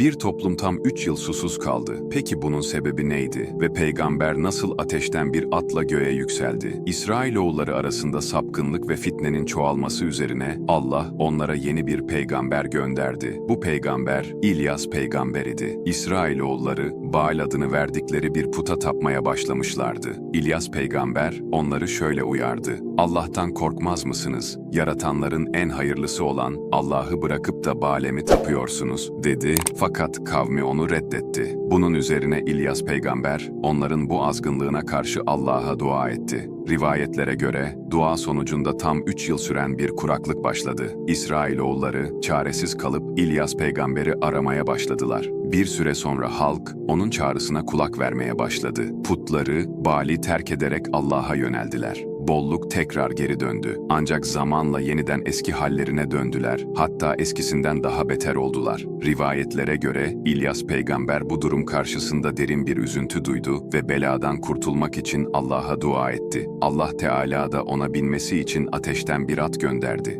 Bir toplum tam 3 yıl susuz kaldı. Peki bunun sebebi neydi? Ve peygamber nasıl ateşten bir atla göğe yükseldi? İsrailoğulları arasında sapkınlık ve fitnenin çoğalması üzerine Allah onlara yeni bir peygamber gönderdi. Bu peygamber İlyas peygamber idi. İsrailoğulları Baal adını verdikleri bir puta tapmaya başlamışlardı. İlyas peygamber onları şöyle uyardı. Allah'tan korkmaz mısınız? Yaratanların en hayırlısı olan Allah'ı bırakıp da Baal'e mi tapıyorsunuz? dedi. Fakat kavmi onu reddetti. Bunun üzerine İlyas peygamber onların bu azgınlığına karşı Allah'a dua etti. Rivayetlere göre dua sonucunda tam 3 yıl süren bir kuraklık başladı. İsrailoğulları çaresiz kalıp İlyas peygamberi aramaya başladılar. Bir süre sonra halk onun çağrısına kulak vermeye başladı. Putları, Bali terk ederek Allah'a yöneldiler. Bolluk tekrar geri döndü. Ancak zamanla yeniden eski hallerine döndüler. Hatta eskisinden daha beter oldular. Rivayetlere göre İlyas peygamber bu durum karşısında derin bir üzüntü duydu ve beladan kurtulmak için Allah'a dua etti. Allah Teala da ona binmesi için ateşten bir at gönderdi.